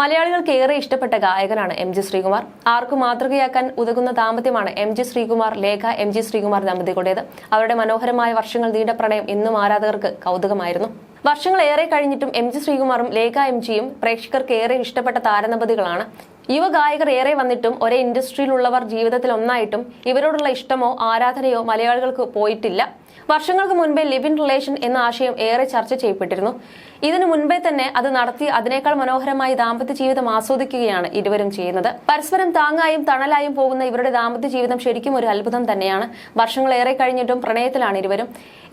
മലയാളികൾക്ക് ഏറെ ഇഷ്ടപ്പെട്ട ഗായകനാണ് എം ജി ശ്രീകുമാർ. ആർക്കും മാതൃകയാക്കാൻ ഉതകുന്ന ദാമ്പത്യമാണ് M G Sreekumar Lekha M G Sreekumar ദമ്പതികളുടേത്. അവരുടെ മനോഹരമായ വർഷങ്ങൾ നീണ്ട പ്രണയം ഇന്നും ആരാധകർക്ക് കൗതുകമായിരുന്നു. വർഷങ്ങൾ ഏറെ കഴിഞ്ഞിട്ടും എം ജി ശ്രീകുമാറും ലേഖ എം ജിയും പ്രേക്ഷകർക്ക് ഏറെ ഇഷ്ടപ്പെട്ട താരദമ്പതികളാണ് യുവ ഗായകർ ഏറെ വന്നിട്ടും ഒരേ ഇൻഡസ്ട്രിയിലുള്ളവർ ജീവിതത്തിൽ ഒന്നായിട്ടും ഇവരോടുള്ള ഇഷ്ടമോ ആരാധനയോ മലയാളികൾക്ക് പോയിട്ടില്ല. വർഷങ്ങൾക്ക് മുൻപേ ലിവ് ഇൻ റിലേഷൻ എന്ന ആശയം ഏറെ ചർച്ച ചെയ്യപ്പെട്ടിരുന്നു. ഇതിനു മുൻപേ തന്നെ അത് നടത്തി അതിനേക്കാൾ മനോഹരമായി ദാമ്പത്യ ജീവിതം ആസ്വദിക്കുകയാണ് ഇരുവരും ചെയ്യുന്നത്. പരസ്പരം താങ്ങായും തണലായും പോകുന്ന ഇവരുടെ ദാമ്പത്യ ജീവിതം ശരിക്കും ഒരു അത്ഭുതം തന്നെയാണ്. വർഷങ്ങളേറെ കഴിഞ്ഞിട്ടും പ്രണയത്തിലാണ് ഇരുവരും.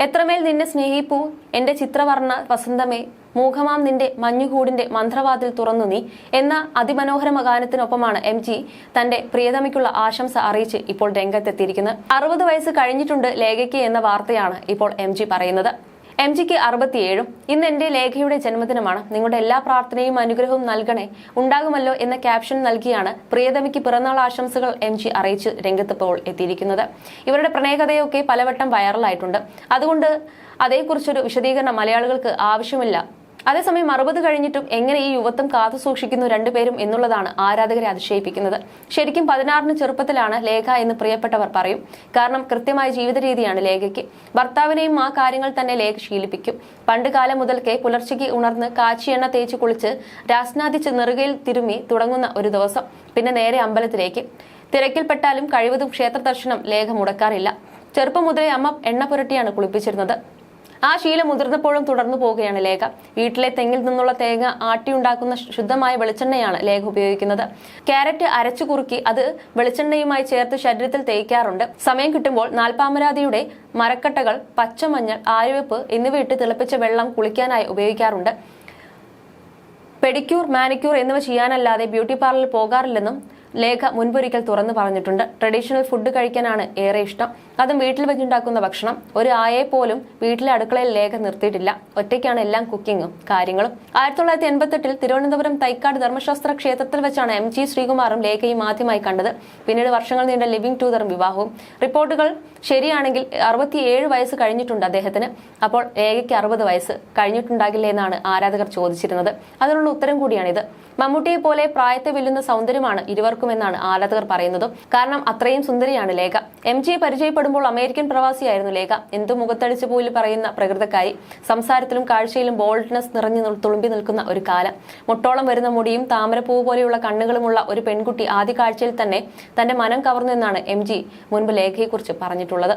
എത്രമേൽ നിന്നെ സ്നേഹിപ്പൂ എന്റെ ചിത്രവർണ വസന്തമേ മൂഖമാം നിന്റെ മഞ്ഞുകൂടിന്റെ മന്ത്രവാതിൽ തുറന്നു നീ എന്ന അതിമനോഹരമ ഗാനത്തിനൊപ്പമാണ് എം ജി. തന്റെ പ്രിയതമയ്ക്കുള്ള ആശംസ അറിയിച്ച് ഇപ്പോൾ രംഗത്തെത്തിയിരിക്കുന്നത് അറുപത് വയസ്സ് കഴിഞ്ഞിട്ടുണ്ട് ലേഖയ്ക്ക് എന്ന വാർത്തയാണ് ഇപ്പോൾ എം ജി പറയുന്നത്. എം ജിക്ക് അറുപത്തിയേഴും. ഇന്ന് എന്റെ ലേഖയുടെ ജന്മദിനമാണ്. നിങ്ങളുടെ എല്ലാ പ്രാർത്ഥനയും അനുഗ്രഹവും നൽകണേ. ഉണ്ടാകുമല്ലോ എന്ന ക്യാപ്ഷൻ നൽകിയാണ് പ്രിയതമിക്ക് പിറന്നാൾ ആശംസകൾ എം ജി അറിയിച്ച് രംഗത്തിപ്പോൾ എത്തിയിരിക്കുന്നത്. ഇവരുടെ പ്രണയകഥയൊക്കെ പലവട്ടം വൈറലായിട്ടുണ്ട് അതുകൊണ്ട് അതേക്കുറിച്ചൊരു വിശദീകരണം മലയാളികൾക്ക് ആവശ്യമില്ല. അതേസമയം അറുപത് കഴിഞ്ഞിട്ടും എങ്ങനെ ഈ യുവത്വം കാത്തു സൂക്ഷിക്കുന്നു രണ്ടുപേരും എന്നുള്ളതാണ് ആരാധകരെ അതിശയിപ്പിക്കുന്നത്. ശരിക്കും പതിനാറിന് ചെറുപ്പത്തിലാണ് ലേഖ എന്ന് പ്രിയപ്പെട്ടവർ പറയും. കാരണം കൃത്യമായ ജീവിത രീതിയാണ് ലേഖയ്ക്ക്. ഭർത്താവിനെയും ആ കാര്യങ്ങൾ തന്നെ ലേഖ ശീലിപ്പിക്കും. പണ്ട് കാലം മുതൽക്കേ പുലർച്ചയ്ക്ക് ഉണർന്ന് കാച്ചി എണ്ണ തേച്ച് കുളിച്ച് രാസ്നാദിച്ച് നെറുകയിൽ തിരുമ്മി തുടങ്ങുന്ന ഒരു ദിവസം പിന്നെ നേരെ അമ്പലത്തിലേക്ക്. തിരക്കിൽപ്പെട്ടാലും കഴിവതും ക്ഷേത്ര ദർശനം ലേഖ മുടക്കാറില്ല. ചെറുപ്പം മുതലേ അമ്മ എണ്ണ പുരട്ടിയാണ് കുളിപ്പിച്ചിരുന്നത്. ആ ശീലം മുതിർന്നപ്പോഴും തുടർന്നു പോവുകയാണ് ലേഖ. വീട്ടിലെ തെങ്ങിൽ നിന്നുള്ള തേങ്ങ ആട്ടിയുണ്ടാക്കുന്ന ശുദ്ധമായ വെളിച്ചെണ്ണയാണ് ലേഖ ഉപയോഗിക്കുന്നത്. ക്യാരറ്റ് അരച്ചു കുറുക്കി അത് വെളിച്ചെണ്ണയുമായി ചേർത്ത് ശരീരത്തിൽ തേക്കാറുണ്ട്. സമയം കിട്ടുമ്പോൾ നാൽപ്പാമരാതിയുടെ മരക്കട്ടകൾ പച്ചമഞ്ഞൾ ആയുവെപ്പ് എന്നിവയിട്ട് തിളപ്പിച്ച വെള്ളം കുളിക്കാനായി ഉപയോഗിക്കാറുണ്ട്. പെഡിക്യൂർ മാനിക്യൂർ എന്നിവ ചെയ്യാനല്ലാതെ ബ്യൂട്ടി പാർലറിൽ പോകാറില്ലെന്നും ലേഖ മുൻപൊരിക്കൽ തുറന്നു പറഞ്ഞിട്ടുണ്ട്. ട്രഡീഷണൽ ഫുഡ് കഴിക്കാനാണ് ഏറെ ഇഷ്ടം. അതും വീട്ടിൽ വെച്ചുണ്ടാക്കുന്ന ഭക്ഷണം. ഒരു ആയെ പോലും വീട്ടിലെ അടുക്കളയിൽ ലേഖ നിർത്തിയിട്ടില്ല. ഒറ്റയ്ക്കാണ് എല്ലാം കുക്കിങ്ങും കാര്യങ്ങളും. ആയിരത്തി തൊള്ളായിരത്തി എൺപത്തെട്ടിൽ തിരുവനന്തപുരം തൈക്കാട് ധർമ്മശാസ്ത്ര ക്ഷേത്രത്തിൽ വെച്ചാണ് എം ജി ശ്രീകുമാറും ലേഖയും ആദ്യമായി കണ്ടത്. പിന്നീട് വർഷങ്ങൾ നീണ്ട ലിവിംഗ് ടൂതറും വിവാഹവും. റിപ്പോർട്ടുകൾ ശരിയാണെങ്കിൽ അറുപത്തിയേഴ് വയസ്സ് കഴിഞ്ഞിട്ടുണ്ട് അദ്ദേഹത്തിന്. അപ്പോൾ ലേഖയ്ക്ക് അറുപത് വയസ്സ്. കഴിഞ്ഞിട്ടുണ്ടാകില്ലേ എന്നാണ് ആരാധകർ ചോദിച്ചിരുന്നത്. അതിനുള്ള ഉത്തരം കൂടിയാണിത്. മമ്മൂട്ടിയെ പോലെ പ്രായത്തെ വെല്ലുന്ന സൗന്ദര്യമാണ് ഇരുവർക്കുമെന്നാണ് ആരാധകർ പറയുന്നത്. കാരണം അത്രയും സുന്ദരിയാണ് ലേഖ. എം ജിയെ പരിചയപ്പെടുമ്പോൾ അമേരിക്കൻ പ്രവാസിയായിരുന്നു ലേഖ. എന്തു മുഖത്തടിച്ചു പോയി പറയുന്ന പ്രകൃതക്കാരി. സംസാരത്തിലും കാഴ്ചയിലും ബോൾഡ്നെസ് നിറഞ്ഞു തുളുമ്പി നിൽക്കുന്ന ഒരു കാലം. മുട്ടോളം വരുന്ന മുടിയും താമരപ്പൂ പോലെയുള്ള കണ്ണുകളുമുള്ള ഒരു പെൺകുട്ടി ആദ്യ കാഴ്ചയിൽ തന്നെ തന്റെ മനം കവർന്നു എന്നാണ് എം ജി മുൻപ് ലേഖയെക്കുറിച്ച് പറഞ്ഞിട്ടുള്ളത്.